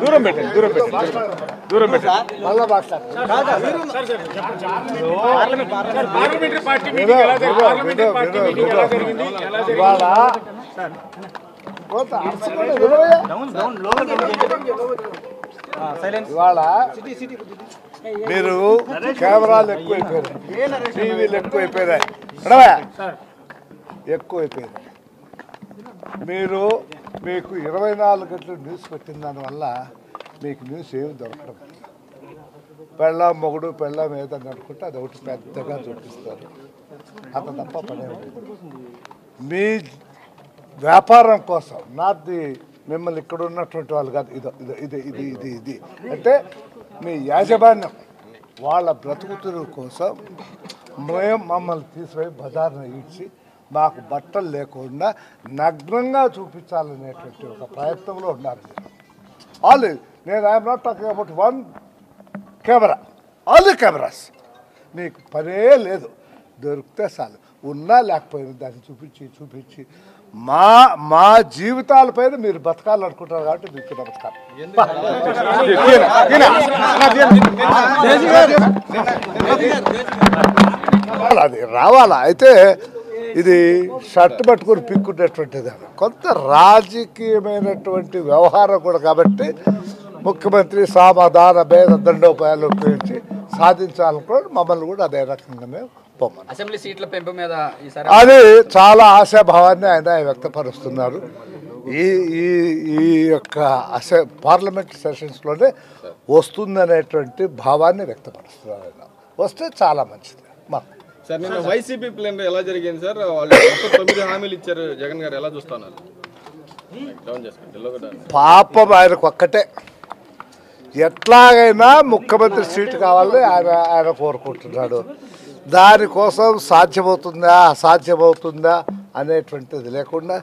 దూరం పెట్టండి దూరం పెట్టండి దూరం పెట్టండి ఇవాళ మీరు కెమెరాలు ఎక్కువైపోయినాయి టీవీలు ఎక్కువైపోయినాయి వినవయ్యా? ఎక్కువైపోయినాయి మీరు మీకు ఇరవై నాలుగు గంటలు న్యూస్ పెట్టిన దానివల్ల మీకు న్యూస్ ఏమి దొరకడం లేదు. పెళ్ళాం మొగుడు పెళ్ళాం ఏదని అనుకుంటే అది ఒకటి పెద్దగా చూపిస్తారు. అంత తప్ప పడే మీ వ్యాపారం కోసం నాది మిమ్మల్ని ఇక్కడ ఉన్నటువంటి వాళ్ళు కాదు ఇదో ఇదో ఇది ఇది ఇది ఇది. అంటే మీ యాజమాన్యం వాళ్ళ బ్రతుకుతురు కోసం మేము మమ్మల్ని తీసుకుపోయి బజార్ను ఇచ్చి మాకు బట్టలు లేకుండా నగ్నంగా చూపించాలనేటువంటి ఒక ప్రయత్నంలో ఉన్నారు ఆల్ నేను I'm not talking about one camera. All the cameras. మీకు పనే లేదు. దొరికితే చాలు. ఉన్నా లేకపోయినా దాన్ని చూపించి చూపించి. మా మా జీవితాలపైన మీరు బతకాలనుకుంటారు కాబట్టి మీకు నమస్కారం అది రావాలా? అయితే ఇది షర్ట్ పట్టుకొని పిక్కునేటువంటిది అది. కొంత రాజకీయమైనటువంటి వ్యవహారం కూడా కాబట్టి ముఖ్యమంత్రి సామాధాన భేద దండోపాయాలు ఉపయోగించి సాధించాలనుకోవడం మమ్మల్ని కూడా అదే రకంగానే పొమ్మని అసెంబ్లీ సీట్ల పెంపు మీద ఈసారి అది చాలా ఆశాభావాన్ని ఆయన వ్యక్తపరుస్తున్నారు. ఈ ఈ ఈ యొక్క అసె పార్లమెంట్ సెషన్స్లోనే వస్తుందనేటువంటి భావాన్ని వ్యక్తపరుస్తున్నారు ఆయన. వస్తే చాలా మంచిది. మాకు సార్ నిన్న వైసీపీ ప్లాన్ ఎలా జరిగింది సార్? వాళ్ళు తొమ్మిది హామీలు ఇచ్చారు జగన్ గారు. ఎలా చూస్తున్నారు? పాపం ఆయనకు ఒక్కటే. ఎట్లాగైనా ముఖ్యమంత్రి సీటు కావాలని ఆయన ఆయన కోరుకుంటున్నాడు. దానికోసం సాధ్యమవుతుందా అసాధ్యమవుతుందా అనేటువంటిది లేకుండా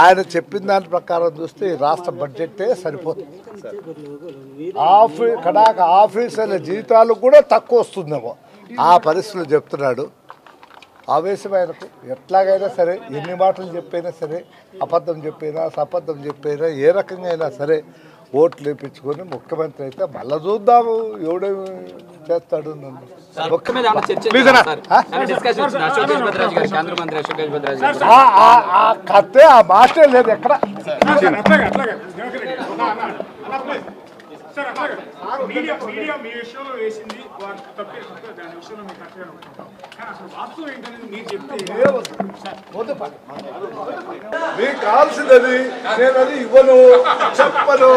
ఆయన చెప్పిన దాని ప్రకారం చూస్తే ఈ రాష్ట్ర బడ్జెటే సరిపోతుంది. ఆఫీ కడాక ఆఫీసర్ల జీతాలు కూడా తక్కువ వస్తుందేమో. ఆ పరిస్థితులు చెప్తున్నాడు. ఆవేశం ఆయనకు ఎట్లాగైనా సరే ఎన్ని మాటలు చెప్పైనా సరే అబద్ధం చెప్పైనా సబద్ధం చెప్పైనా ఏ రకంగా అయినా సరే ఓట్లు వేయించుకొని ముఖ్యమంత్రి అయితే మళ్ళా చూద్దాము ఎవడేమి చేస్తాడు నన్ను. కత్తే ఆ మాటే లేదు ఎక్కడ? సార్ మీడియా మీడియా మీ విషయంలో వేసింది వారు తప్పే దాని విషయంలో మీకు కరెక్ట్గానే ఉంటాం కానీ అసలు వాస్తవం ఏంటనేది మీరు చెప్తే మీకు కావాల్సినది నేను అది ఇవ్వను చెప్పను.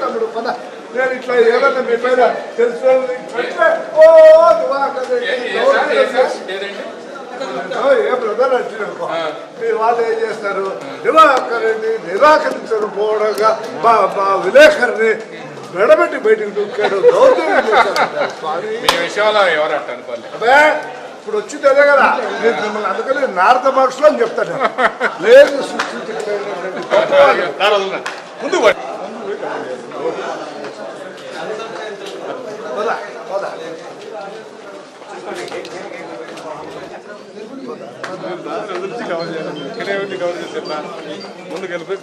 తమ్ముడు, పద. నేను ఇట్లా ఏదన్నా మీ పైన తెలుసుకోవాలి ఓ, ఏ బ్రదర్ అంటున్నాడు మీ వాళ్ళు ఏం చేస్తారు? రెడ్డి నిరాకరించడం పోవడంగా మా మా విలేకరిని మెడబెట్టి బయటికి దూకాడు. దౌర్జన్యం అబ్బే ఇప్పుడు వచ్చింది అదే కదా. నేను మిమ్మల్ని అందుకని నారద అని చెప్తాను లేదు. ముందు ಅಭಿವೃದ್ಧಿ ಕವರೇಜ್ ಕಡೆ ಅಭಿವೃದ್ಧಿ ಕವರೇಜಸ್ ಇಲ್ಲ ಮುಂದೆ ಗೆಲ್ಲಬೇಕು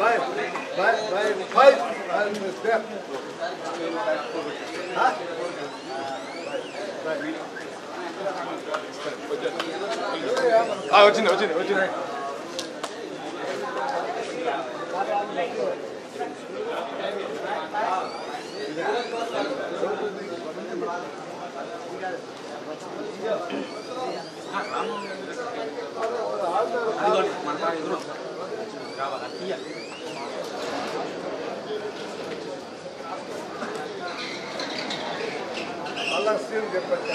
Bye, bye, bye, bye. I'm with them. ఆ, వచ్చింది వచ్చింది వచ్చింది మళ్ళా సీన్ చెప్పండి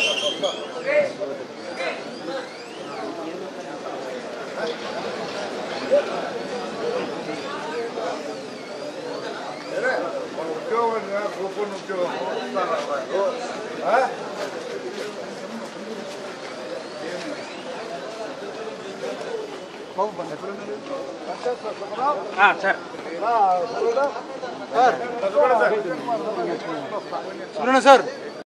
మన ఉద్యోగం గొప్ప ఉద్యోగం ఆ? Sir sir